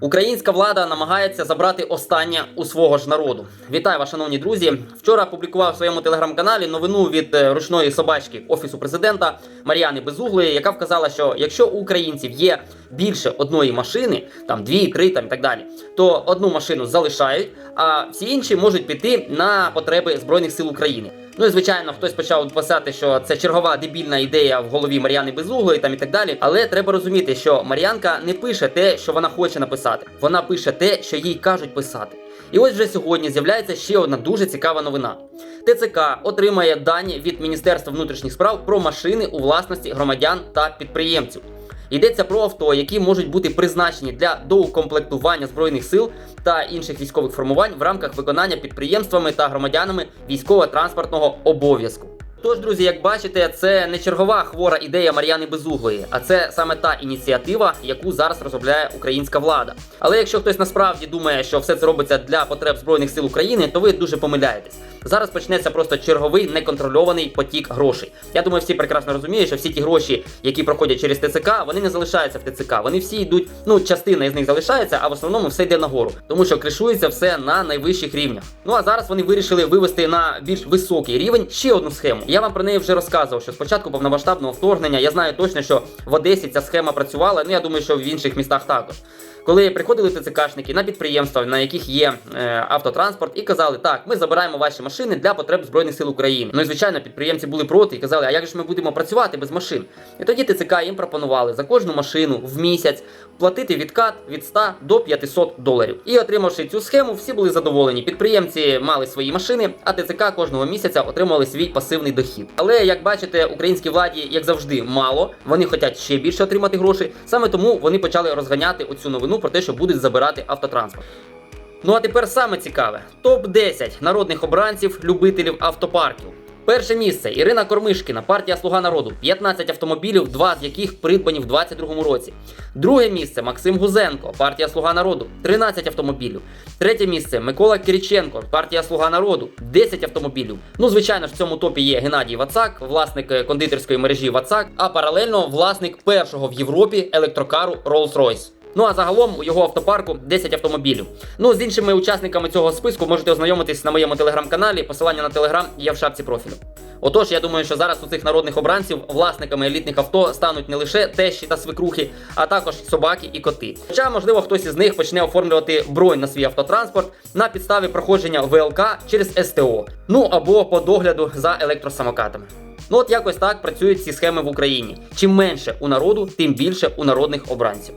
Українська влада намагається забрати останнє у свого ж народу. Вітаю вас, шановні друзі. Вчора публікував в своєму телеграм-каналі новину від е, ручної собачки офісу президента Мар'яни Безуглої, яка вказала, що якщо у українців є більше одної машини, там дві, три там і так далі, то одну машину залишають, а всі інші можуть піти на потреби збройних сил України. Ну і звичайно, хтось почав писати, що це чергова дебільна ідея в голові Мар'яни Безуглої там і так далі. Але треба розуміти, що Мар'янка не пише те, що вона хоче написати. Вона пише те, що їй кажуть писати. І ось вже сьогодні з'являється ще одна дуже цікава новина. ТЦК отримає дані від Міністерства внутрішніх справ про машини у власності громадян та підприємців. Йдеться про авто, які можуть бути призначені для доукомплектування збройних сил та інших військових формувань в рамках виконання підприємствами та громадянами військово-транспортного обов'язку. Тож, друзі, як бачите, це не чергова хвора ідея Мар'яни Безуглої, а це саме та ініціатива, яку зараз розробляє українська влада. Але якщо хтось насправді думає, що все це робиться для потреб збройних сил України, то ви дуже помиляєтесь. Зараз почнеться просто черговий неконтрольований потік грошей. Я думаю, всі прекрасно розуміють, що всі ті гроші, які проходять через ТЦК, вони не залишаються в ТЦК. Вони всі йдуть. Ну, частина із них залишається, а в основному все йде нагору, тому що кришується все на найвищих рівнях. Ну а зараз вони вирішили вивести на більш високий рівень ще одну схему. Я вам про неї вже розказував, що спочатку повномасштабного вторгнення я знаю точно, що в Одесі ця схема працювала. Ну я думаю, що в інших містах також. Коли приходили ТЦКшники на підприємства, на яких є е, автотранспорт, і казали, так, ми забираємо ваші машини для потреб Збройних сил України. Ну і звичайно, підприємці були проти і казали, а як ж ми будемо працювати без машин? І тоді ТЦК їм пропонували за кожну машину в місяць платити відкат від 100 до 500 доларів. І отримавши цю схему, всі були задоволені. Підприємці мали свої машини, а ТЦК кожного місяця отримували свій пасивний дохід. Але як бачите, українській владі, як завжди, мало. Вони хочуть ще більше отримати грошей. Саме тому вони почали розганяти оцю новину про те, що будуть забирати автотранспорт. Ну а тепер саме цікаве: топ 10 народних обранців, любителів автопарків. Перше місце Ірина Кормишкіна, партія Слуга народу, 15 автомобілів, два з яких придбані в 22-му році. Друге місце Максим Гузенко, партія Слуга народу, 13 автомобілів. Третє місце Микола Кириченко, партія Слуга народу, 10 автомобілів. Ну, звичайно ж, в цьому топі є Геннадій Вацак, власник е, кондитерської мережі Вацак, а паралельно власник першого в Європі електрокару Rolls-Royce. Ну а загалом у його автопарку 10 автомобілів. Ну з іншими учасниками цього списку можете ознайомитись на моєму телеграм-каналі. Посилання на телеграм є в шапці профілю. Отож, я думаю, що зараз у цих народних обранців власниками елітних авто стануть не лише тещі та свекрухи, а також собаки і коти. Хоча, можливо, хтось із них почне оформлювати бронь на свій автотранспорт на підставі проходження ВЛК через СТО, ну або по догляду за електросамокатами. Ну от якось так працюють ці схеми в Україні. Чим менше у народу, тим більше у народних обранців.